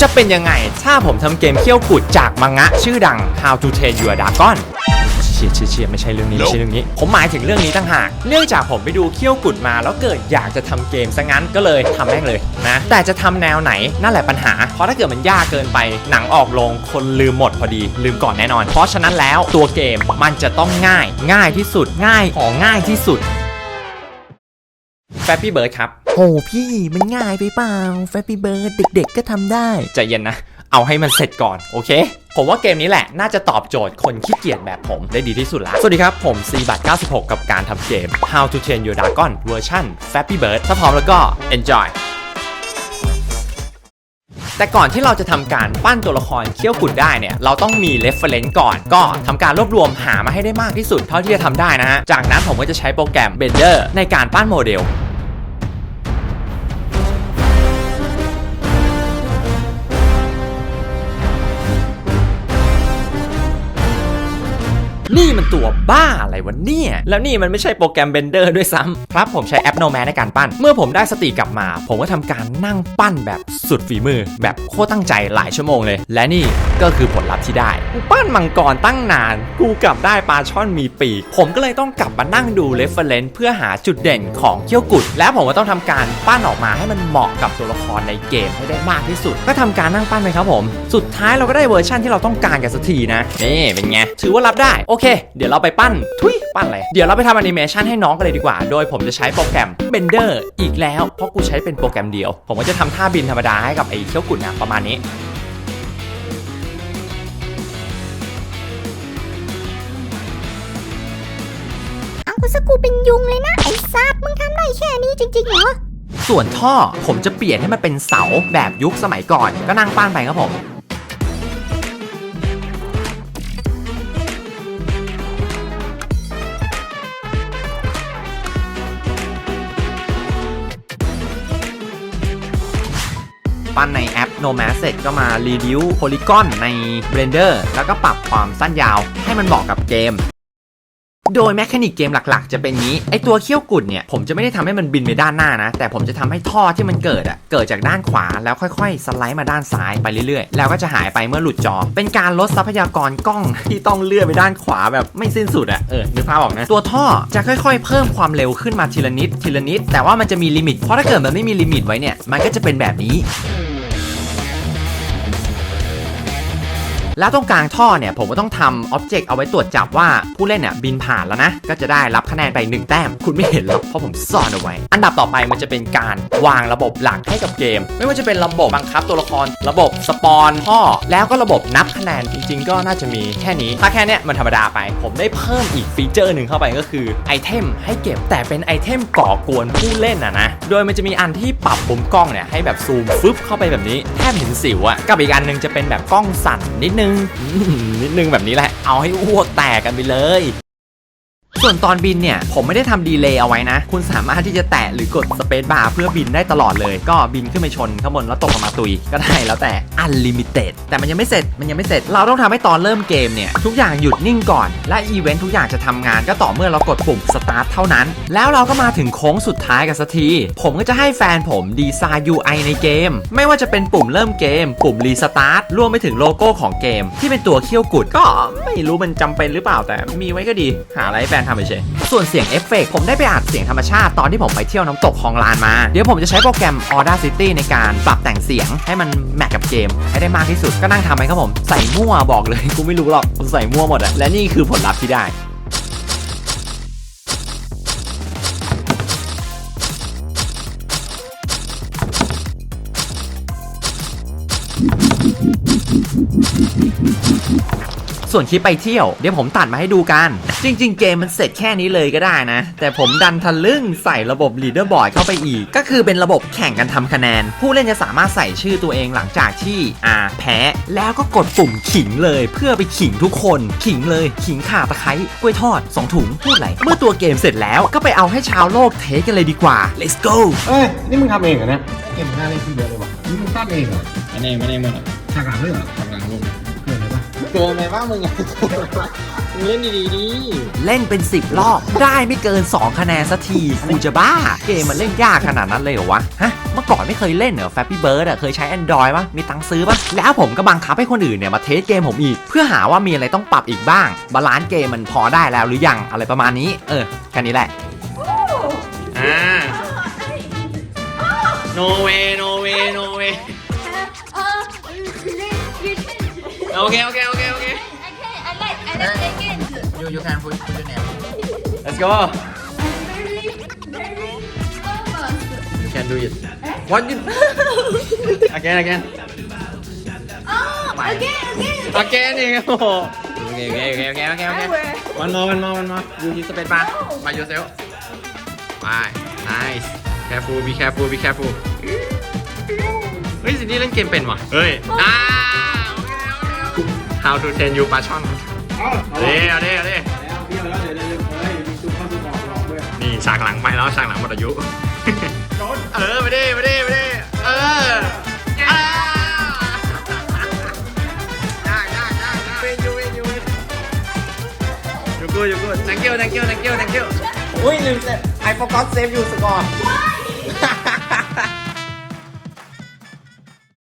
จะเป็นยังไง ถ้าผมทำเกมเขี้ยวกุดจากมังงะ ชื่อดัง How to Train Your Dragon เชียเชียเชียไม่ใช่เรื่องนี้ไม่ใช่เรื่องนี้ ผมหมายถึงเรื่องนี้ต่างหาก เนื่องจากผมไปดูเขี้ยวกุดมาแล้วเกิดอยากจะทำเกมซะงั้นก็เลยทำแม่งเลยนะ แต่จะทำแนวไหนนั่นแหละปัญหา เพราะถ้าเกิดมันยากเกินไปหนังออกลงคนลืมหมดพอดี ลืมก่อนแน่นอน เพราะฉะนั้นแล้วตัวเกมมันจะต้องง่าย ง่ายที่สุดง่ายของง่ายที่สุดแฟปปี้เบิร์ดครับ โหพี่มันง่ายไปเปล่าแฟปปี้เบิร์ดเด็กๆก็ทำได้ใจเย็นนะ เอาให้มันเสร็จก่อน โอเคผมว่าเกมนี้แหละ น่าจะตอบโจทย์คนขี้เกียจแบบผมได้ดีที่สุดละสวัสดีครับ ผมซีบัต96 กับการทำเกม How to Train Your Dragon เวอร์ชัน Flappy Bird ถ้าพร้อมแล้วก็ enjoy แต่ก่อนที่เราจะทำการปั้นตัวละครเขี้ยวกุดได้เนี่ย เราต้องมี reference ก่อน ก็ทำการรวบรวมหามาให้ได้มากที่สุดเท่าที่จะทำได้นะฮะ จากนั้นผมก็จะใช้โปรแกรม Blender ในการปั้นโมเดล นี่มันตัวบ้าอะไรวะเนี่ย แล้วนี่มันไม่ใช่โปรแกรม Blender ด้วยซ้ำครับผมใช้แอป Nomad ในการปั้น เมื่อผมได้สติกลับมา ผมก็ทำการนั่งปั้นแบบสุดฝีมือ แบบโคตรตั้งใจหลายชั่วโมงเลย และนี่ก็คือผลลัพธ์ที่ได้กูปั้นมังกรตั้งนาน กูกลับได้ปลาช่อนมีปีก ผมก็เลยต้องกลับมานั่งดู reference เพื่อหาจุดเด่นของเขี้ยวกุด แล้วผมก็ต้องทำการปั้นออกมาให้มันเหมาะกับตัวละครในเกมให้ได้มากที่สุด ก็ทำการนั่งปั้นไปครับผม สุดท้ายเราก็ได้เวอร์ชันที่เราต้องการกันสักทีนะ นี่เป็นไง ถือว่ารับได้ โอเค เดี๋ยวเราไปปั้น ทุยปั้นอะไร เดี๋ยวเราไปทำแอนิเมชันให้น้องกันเลยดีกว่า โดยผมจะใช้โปรแกรม Blender อีกแล้ว เพราะกูใช้เป็นโปรแกรมเดียว ผมก็จะทำท่าบินธรรมดาให้กับไอ้เขี้ยวกุดนะประมาณนี้เอากูสกูเป็นยุงเลยนะ ไอ้ซับมึงทำได้แค่นี้จริงๆเหรอ ส่วนท่อผมจะเปลี่ยนให้มันเป็นเสาแบบยุคสมัยก่อน ก็นั่งปั้นไปครับผม ปั้นในแอป Nomad เสร็จก็มา Reduce Polygon ใน Blender แล้วก็ปรับความสั้นยาวให้มันเหมาะกับเกมโดยแมคานิกเกมหลักๆ จะเป็นนี้ ไอตัวเขี้ยวกุดเนี่ย ผมจะไม่ได้ทำให้มันบินไปด้านหน้านะ แต่ผมจะทำให้ท่อที่มันเกิดอะเกิดจากด้านขวาแล้วค่อยๆ สไลด์มาด้านซ้ายไปเรื่อยๆ แล้วก็จะหายไปเมื่อหลุดจอ เป็นการลดทรัพยากรกล้องที่ต้องเลื่อนไปด้านขวาแบบไม่สิ้นสุดอะเออนึกภาพออกนะ ตัวท่อจะค่อยๆ เพิ่มความเร็วขึ้นมาทีละนิดทีละนิด แต่ว่ามันจะมีลิมิต เพราะถ้าเกิดมันไม่มีลิมิตไว้เนี่ย มันก็จะเป็นแบบนี้ แล้วตรงกลางท่อเนี่ยผมก็ต้องทำอ็อบเจกต์เอาไว้ตรวจจับว่าผู้เล่นเนี่ยบินผ่านแล้วนะ ก็จะได้รับคะแนนไป 1 แต้ม คุณไม่เห็นหรอกเพราะผมซ่อนเอาไว้ อันดับต่อไปมันจะเป็นการวางระบบหลักให้กับเกม ไม่ว่าจะเป็นระบบบังคับตัวละคร ระบบสปอนท่อ แล้วก็ระบบนับคะแนนจริง ๆ ก็น่าจะมีแค่นี้ ถ้าแค่นี้มันธรรมดาไป ผมได้เพิ่มอีกฟีเจอร์หนึ่งเข้าไปก็คือไอเทมให้เก็บแต่เป็นไอเทมก่อกวนผู้เล่นอะนะโดยมันจะมีอันที่ปรับมุมกล้องเนี่ยให้แบบซูมฟึบเข้าไปแบบนี้แทบเห็นสิวอะกับอีกอันหนึงจะเป็นแบบกล้องสั่นนิดนึงนิดนึงแบบนี้แหละ เอาให้อ้วกแตกกันไปเลย ส่วนตอนบินเนี่ย ผมไม่ได้ทำดีเลย์เอาไว้นะ คุณสามารถที่จะแตะหรือกดสเปซบาร์เพื่อบินได้ตลอดเลย ก็บินขึ้นไปชนข้างบนแล้วตกลงมาตุย ก็ได้แล้วแต่ Unlimited แต่มันยังไม่เสร็จมันยังไม่เสร็จ เราต้องทำให้ตอนเริ่มเกมเนี่ย ทุกอย่างหยุดนิ่งก่อน และอีเวนต์ทุกอย่างจะทำงานก็ต่อเมื่อเรากดปุ่ม Start เท่านั้น แล้วเราก็มาถึงโค้งสุดท้ายกันสักทีผมก็จะให้แฟนผมดีไซน์ UI ในเกม ไม่ว่าจะเป็นปุ่มเริ่มเกม ปุ่ม Restart รวมไปถึงโลโก้ของเกม ที่เป็นตัวเขี้ยวกุดก็ไม่รู้มันจำเป็นหรือเปล่าแต่มีไว้ก็ดีหาอะไรแฟนทำเฉยส่วนเสียงเอฟเฟกผมได้ไปอัดเสียงธรรมชาติตอนที่ผมไปเที่ยวน้ำตกคลองลานมา เดี๋ยวผมจะใช้โปรแกรม Audacity ในการปรับแต่งเสียงให้มันแมทกับเกม ให้ได้มากที่สุดก็นั่งทำไปครับผม ใส่มั่วบอกเลยกูไม่รู้หรอกผมใส่มั่วหมดอะและนี่คือผลลัพธ์ที่ได้ ส่วนคลิปไปเที่ยวเดี๋ยวผมตัดมาให้ดูกัน จริง ๆ เกมมันเสร็จแค่นี้เลยก็ได้นะ แต่ผมดันทะลึ่งใส่ระบบ leaderboard เข้าไปอีก ก็คือเป็นระบบแข่งกันทำคะแนน ผู้เล่นจะสามารถใส่ชื่อตัวเองหลังจากที่อ่าแพ้ แล้วก็กดปุ่มขิงเลย เพื่อไปขิงทุกคน ขิงเลยขิงข่าตะไคร้กล้วยทอด 2 ถุงพูดอะไรเมื่อตัวเกมเสร็จแล้วก็ไปเอาให้ชาวโลกเทสกันเลยดีกว่า let's go เอ้ยนี่มึงทำเองเหรอเนี่ยเกมหน้าเล่นขึ้นเยอะเลยว่ะนี่มึงปั้นเองเหรออันนี้ไม่ได้หมดอะฉากหลังด้วยเหรอกำลังลงเกิน เลยปะเกินไปบ้างมึงไงมึงเล่นดีๆดีเล่นเป็น 10 รอบ ได้ไม่เกิน 2 คะแนนสักทีกูจะบ้า เกมมันเล่นยากขนาดนั้นเลยเหรอวะ ฮะ เมื่อก่อนไม่เคยเล่นเหรอ Flappy Bird อะเคยใช้ Android ปะมีตังค์ซื้อปะแล้วผมก็บังคับให้คนอื่นเนี่ย มาเทสเกมผมอีก เพื่อหาว่ามีอะไรต้องปรับอีกบ้าง บาลานซ์เกมมันพอได้แล้วหรือยังอะไรประมาณนี้ เออแค่นี้แหละอ่า no way no way no way โอเคโอเคโอเค you you can put put your name let's go you can do it what you again again Oh again again again อีกโอ้โหโอเคโอเคโอเคโอเคโอเคโอเค one more one more one more you hit space bar by yourself bye nice careful be careful be careful เฮ้ยสินี่เล่นเกมเป็นว่ะเฮ้ยอ่าโอเคโอเคโอเค how to train you ปลาช่อน เอาเอาเด้เอาเด้เอาด้แล้วเที่ยวแล้วเดี๋ยวเดี๋ยวเฮ้ยมีซุปเข้าซุปออกหลอกด้วยนี่ฉากหลังไปแล้วฉากหลังหมดอายุเออไปดิไปดิไปดิเอออ่ายากยากยากยากเวนยูเวนยูยูกูยูกู thank you thank you thank you thank you อุ้ยลืมเซฟ I forgot save you score